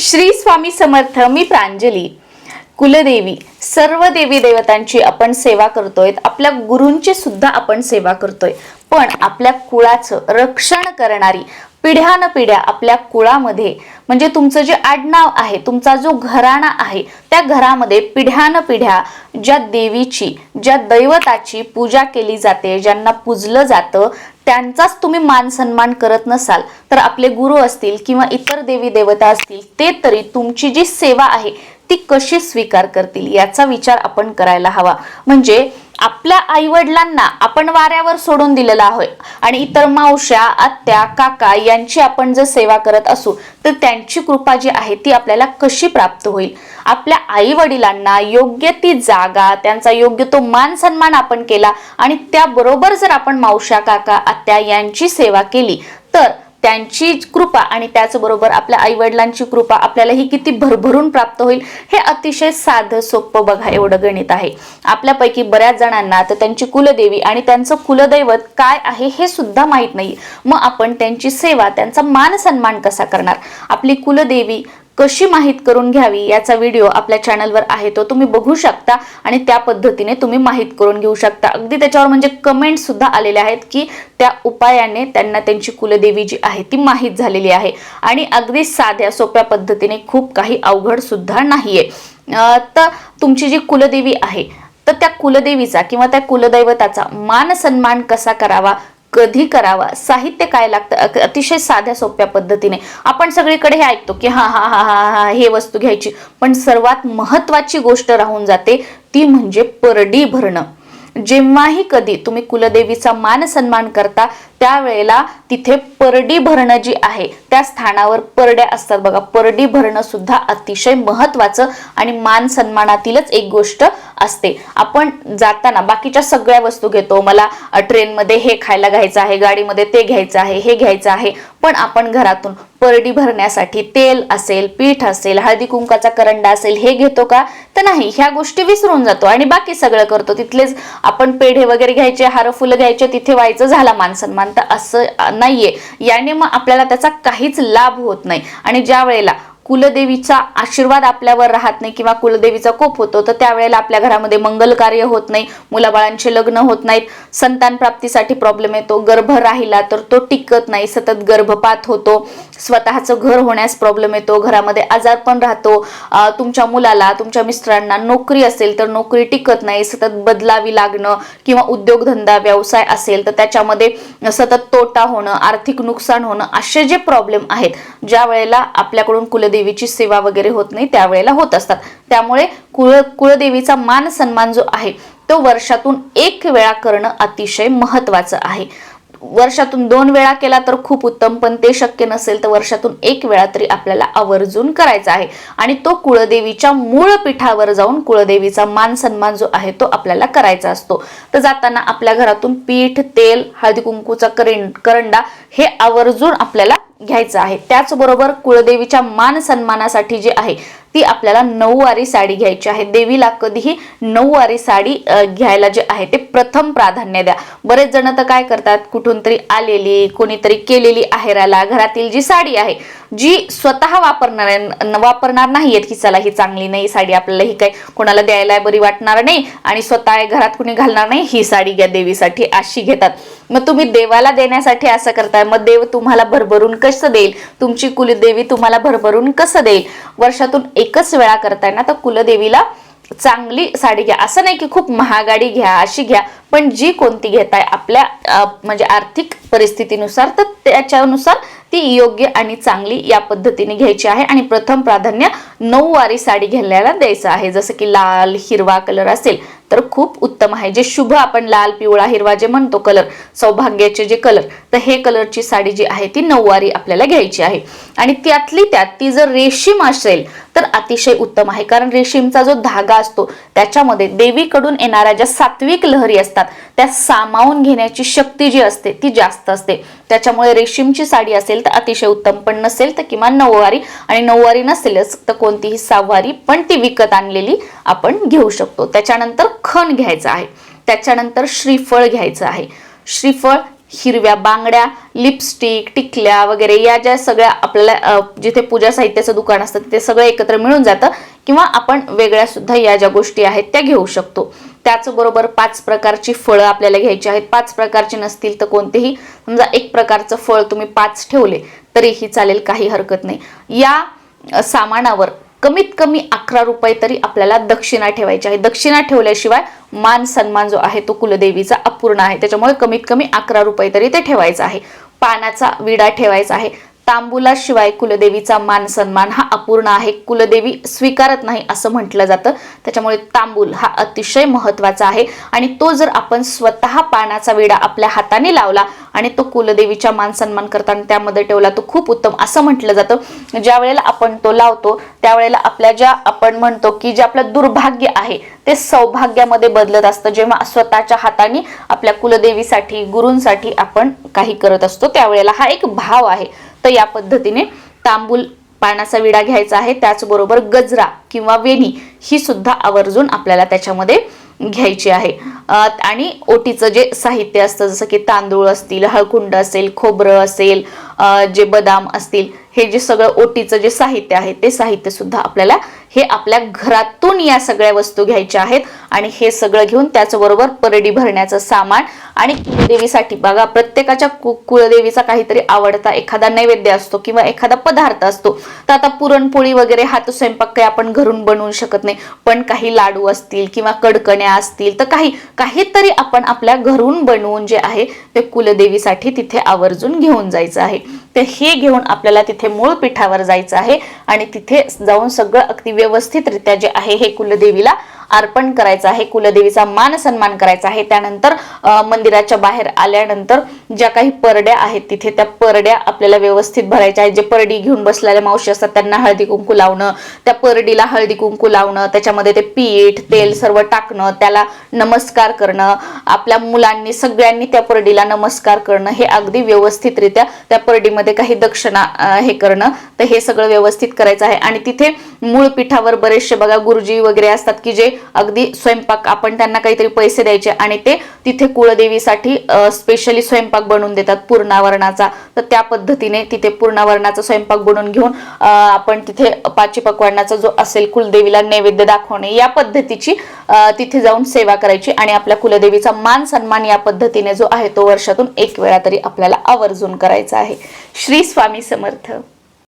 श्री स्वामी समर्थ मी प्रांजली. कुलदेवी सर्व देवी देवतांची आपण सेवा करतोय आपल्या गुरूंची सुद्धा आपण सेवा करतोय. पण आपल्या कुळाचं रक्षण करणारी पिढ्यान पिढ्या आपल्या कुळामध्ये म्हणजे तुमचं जे आडनाव आहे तुमचा जो घराणा आहे त्या घरामध्ये पिढ्यान पिढ्या ज्या देवीची ज्या दैवताची पूजा केली जाते ज्यांना पूजलं जातं त्यांचाच तुम्ही मान सन्मान करत नसाल तर आपले गुरु असतील किंवा इतर देवी देवता असतील ते तरी तुमची जी सेवा आहे ती कशी स्वीकार करतील याचा विचार आपण करायला हवा. म्हणजे आपल्या आईवडिलांना आपण वाऱ्यावर सोडून दिलेला आहे. आणि इतर मावश्या आत्या काका यांची आपण जर सेवा करत असू तर त्यांची कृपा जी आहे ती आपल्याला कशी प्राप्त होईल? आपल्या आई वडिलांना योग्य ती जागा त्यांचा योग्य तो मान सन्मान आपण केला आणि त्याबरोबर जर आपण मावश्या काका आत्या यांची सेवा केली तर त्यांची कृपा आणि त्याचबरोबर आपल्या आई वडिलांची कृपा आपल्याला ही किती भरभरून प्राप्त होईल हे अतिशय साधं सोपं बघा एवढं गणित आहे. आपल्यापैकी बऱ्याच जणांना तर त्यांची कुलदेवी आणि त्यांचं कुलदैवत काय आहे हे सुद्धा माहीत नाही. मग आपण त्यांची सेवा त्यांचा मान सन्मान कसा करणार? आपली कुलदेवी कशी माहीत करून घ्यावी याचा व्हिडिओ आपल्या चॅनलवर आहे तो तुम्ही बघू शकता आणि त्या पद्धतीने तुम्ही माहीत करून घेऊ शकता. अगदी त्याच्यावर म्हणजे कमेंट सुद्धा आलेले आहेत की त्या उपायाने त्यांना त्यांची कुलदेवी जी आहे ती माहीत झालेली आहे. आणि अगदी साध्या सोप्या पद्धतीने खूप काही अवघड सुद्धा नाहीये. तर तुमची जी कुलदेवी आहे तर त्या कुलदेवीचा किंवा त्या कुलदैवताचा मान सन्मान कसा करावा? कधी करावा? साहित्य काय लागतं? अतिशय साध्या सोप्या पद्धतीने. आपण सगळीकडे हे ऐकतो की हा हा हा हा हा हे वस्तू घ्यायची. पण सर्वात महत्वाची गोष्ट राहून जाते ती म्हणजे परडी भरणं. जेव्हाही कधी तुम्ही कुलदेवीचा मान सन्मान करता त्यावेळेला तिथे परडी भरणं जी आहे त्या स्थानावर परड्या असतात. बघा परडी भरणं सुद्धा अतिशय महत्वाचं आणि मान सन्मानातीलच एक गोष्ट असते. आपण जाताना बाकीच्या सगळ्या वस्तू घेतो. मला ट्रेनमध्ये हे खायला घ्यायचं आहे गाडीमध्ये ते घ्यायचं आहे हे घ्यायचं आहे. पण आपण घरातून परडी भरण्यासाठी तेल असेल पीठ असेल हळदी कुंकाचा करंडा असेल हे घेतो का? तर नाही ह्या गोष्टी विसरून जातो आणि बाकी सगळं करतो. तिथलेच आपण पेढे वगैरे घ्यायचे हार फुलं घ्यायचे तिथे व्हायचं झाला मान सन्मान तर असं नाहीये. याने मग आपल्याला त्याचा काहीच लाभ होत नाही. आणि ज्या वेळेला कुलदेवीचा आशीर्वाद आपल्यावर राहत नाही किंवा कुलदेवीचा कोप होतो तर त्यावेळेला आपल्या घरामध्ये मंगल कार्य होत नाही मुलाबाळांचे लग्न होत नाहीत संतान प्राप्तीसाठी प्रॉब्लेम येतो गर्भ राहिला तर तो टिकत नाही सतत गर्भपात होतो स्वतःचं घर होण्यास प्रॉब्लेम येतो घरामध्ये आजार पण राहतो तुमच्या मुलाला तुमच्या मिस्टरांना नोकरी असेल तर नोकरी टिकत नाही सतत बदलावी लागणं किंवा उद्योगधंदा व्यवसाय असेल तर त्याच्यामध्ये सतत तोटा होणं आर्थिक नुकसान होणं असे जे प्रॉब्लेम आहेत ज्या वेळेला आपल्याकडून देवीची सेवा वगैरे होत नाही त्यावेळेला होत असतात. त्यामुळे कुळ कुळदेवीचा मान सन्मान जो आहे तो वर्षातून एक वेळा करणं अतिशय महत्वाचं आहे. वर्षातून दोन वेळा केला तर खूप उत्तम पण ते शक्य नसेल तर वर्षातून एक वेळा तरी आपल्याला आवर्जून करायचा आहे. आणि तो कुळदेवीच्या मूळ पीठावर जाऊन कुळदेवीचा मान सन्मान जो आहे तो आपल्याला करायचा असतो. तर जाताना आपल्या घरातून पीठ तेल हळदी कुंकूचा करें करंडा हे आवर्जून आपल्याला घ्यायचं आहे. त्याचबरोबर कुळदेवीच्या मान सन्मानासाठी जे आहे ती आपल्याला नऊवारी साडी घ्यायची आहे. देवीला कधीही नऊवारी साडी घ्यायला जे आहे ते प्रथम प्राधान्य द्या. बरेच जण तर काय करतात कुठून तरी आलेली कोणीतरी केलेली आहेराला घरातील जी साडी आहे जी स्वतः वापरणार वापरणार नाहीयेत की चला ही चांगली नाही साडी आपल्याला ही काय कोणाला द्यायला बरी वाटणार नाही आणि स्वतः घरात कुणी घालणार नाही ही साडी घ्या देवीसाठी अशी घेतात. मग तुम्ही देवाला देण्यासाठी असं करताय मग देव तुम्हाला भरभरून कसं देईल? तुमची कुलदेवी तुम्हाला भरभरून कसं देईल? वर्षातून एकच वेळा करताय ना तर कुलदेवीला चांगली साडी घ्या. असं नाही की खूप महागाडी घ्या अशी घ्या. पण जी कोणती घेताय आपल्या म्हणजे आर्थिक परिस्थितीनुसार तर त्याच्यानुसार ती योग्य आणि चांगली या पद्धतीने घ्यायची आहे. आणि प्रथम प्राधान्य नऊवारी साडी घ्यायला द्यायचं आहे. जसं की लाल हिरवा कलर असेल तर खूप उत्तम आहे. जे शुभ आपण लाल पिवळा हिरवा जे म्हणतो कलर सौभाग्याचे जे कलर तर हे कलरची साडी जी आहे ती नऊवारी आपल्याला घ्यायची आहे. आणि त्यातली त्यात ती जर रेशीम असेल तर अतिशय उत्तम आहे. कारण रेशीमचा जो धागा असतो त्याच्यामध्ये देवीकडून येणाऱ्या ज्या सात्विक लहरी असतात त्या सामावून घेण्याची शक्ती जी असते ती जास्त असते. त्याच्यामुळे रेशीमची साडी असेल तर अतिशय उत्तम पण नसेल तर किमान नऊवारी. आणि नऊवारी नसेलच तर कोणतीही सहावारी पण ती विकत आणलेली आपण घेऊ शकतो. त्याच्यानंतर खण घ्यायचं आहे. त्याच्यानंतर श्रीफळ घ्यायचं आहे. श्रीफळ हिरव्या बांगड्या लिपस्टिक टिकल्या वगैरे या ज्या सगळ्या आपल्याला जिथे पूजा साहित्याचं दुकान असतं तिथे सगळं एकत्र मिळून जातं किंवा आपण वेगळ्या सुद्धा या ज्या गोष्टी आहेत त्या घेऊ शकतो. त्याचबरोबर पाच प्रकारची फळं आपल्याला घ्यायची आहेत. पाच प्रकारची नसतील तर कोणतेही समजा एक प्रकारचं फळ तुम्ही पाच ठेवले तरीही चालेल काही हरकत नाही. या सामानावर कमीत कमी अकरा रुपये तरी आपल्याला दक्षिणा ठेवायची आहे. दक्षिणा ठेवल्याशिवाय मान सन्मान जो आहे तो कुलदेवीचा अपूर्ण आहे. त्याच्यामुळे कमीत कमी अकरा रुपये तरी ते ठेवायचं आहे. पानाचा विडा ठेवायचा आहे. तांबुलाशिवाय कुलदेवीचा मान सन्मान हा अपूर्ण आहे. कुलदेवी स्वीकारत नाही असं म्हटलं जातं. त्याच्यामुळे तांबूल हा अतिशय महत्त्वाचा आहे. आणि तो जर आपण स्वतः पानाचा विडा आपल्या हाताने लावला आणि तो कुलदेवीच्या मान सन्मान करताना त्यामध्ये ठेवला तो खूप उत्तम असं म्हटलं जातं. ज्या वेळेला आपण तो लावतो त्यावेळेला आपल्या ज्या आपण म्हणतो की जे आपलं दुर्भाग्य आहे ते सौभाग्यामध्ये बदलत असतं. जेव्हा स्वतःच्या हाताने आपल्या कुलदेवीसाठी गुरूंसाठी आपण काही करत असतो त्यावेळेला हा एक भाव आहे. तर या पद्धतीने तांबूल पानाचा विडा घ्यायचा आहे. त्याचबरोबर गजरा किंवा वेणी ही सुद्धा आवर्जून आपल्याला त्याच्यामध्ये घ्यायची आहे. आणि ओटीचं जे साहित्य असतं जसं की तांदूळ असतील हळकुंड असेल खोबरं असेल जे बदाम असतील हे जे सगळं ओटीचं जे साहित्य आहे ते साहित्य सुद्धा आपल्याला हे आपल्या घरातून या सगळ्या वस्तू घ्यायच्या आहेत. आणि हे सगळं घेऊन त्याचबरोबर परडी भरण्याचं सामान आणि कुलदेवीसाठी. बघा प्रत्येकाच्या कु कुलदेवीचा काहीतरी आवडता एखादा नैवेद्य असतो किंवा एखादा पदार्थ असतो. तर आता पुरणपोळी वगैरे हा तो स्वयंपाक काही आपण घरून बनवू शकत नाही. पण काही लाडू असतील किंवा कडकण्या असतील तर काही काहीतरी आपण आपल्या घरून बनवून जे आहे ते कुलदेवीसाठी तिथे आवर्जून घेऊन जायचं आहे. तर हे घेऊन आपल्याला तिथे मूळ पीठावर जायचं आहे. आणि तिथे जाऊन सगळं अगदी व्यवस्थितरित्या जे आहे हे कुलदेवीला अर्पण करायचं आहे कुलदेवीचा मान सन्मान करायचा आहे. त्यानंतर मंदिराच्या बाहेर आल्यानंतर ज्या काही परड्या आहेत तिथे त्या परड्या आपल्याला व्यवस्थित भरायच्या आहेत. जे परडी घेऊन बसलेल्या मावशी असतात त्यांना हळदी कुंकू लावणं त्या परडीला हळदी कुंकू लावणं त्याच्यामध्ये ते पीठ तेल सर्व टाकणं त्याला नमस्कार करणं आपल्या मुलांनी सगळ्यांनी त्या परडीला नमस्कार करणं हे अगदी व्यवस्थितरित्या त्या परडीमध्ये काही दक्षिणा हे करणं तर हे सगळं व्यवस्थित करायचं आहे. आणि तिथे मूळ पीठावर बरेचसे बघा गुरुजी वगैरे असतात की जे अगदी स्वयंपाक आपण त्यांना काहीतरी पैसे द्यायचे आणि ते तिथे कुळदेवीसाठी स्पेशली स्वयंपाक बनवून देतात पूर्णावरणाचा. तर त्या पद्धतीने तिथे पूर्णावरणाचा स्वयंपाक बनवून घेऊन आपण तिथे पाची पकवानाचा जो असेल कुलदेवीला नैवेद्य दाखवणे या पद्धतीची तिथे जाऊन सेवा करायची आणि आपल्या कुलदेवीचा मान सन्मान या पद्धतीने जो आहे तो वर्षातून एक वेळा तरी आपल्याला आवर्जून करायचा आहे. श्री स्वामी समर्थ.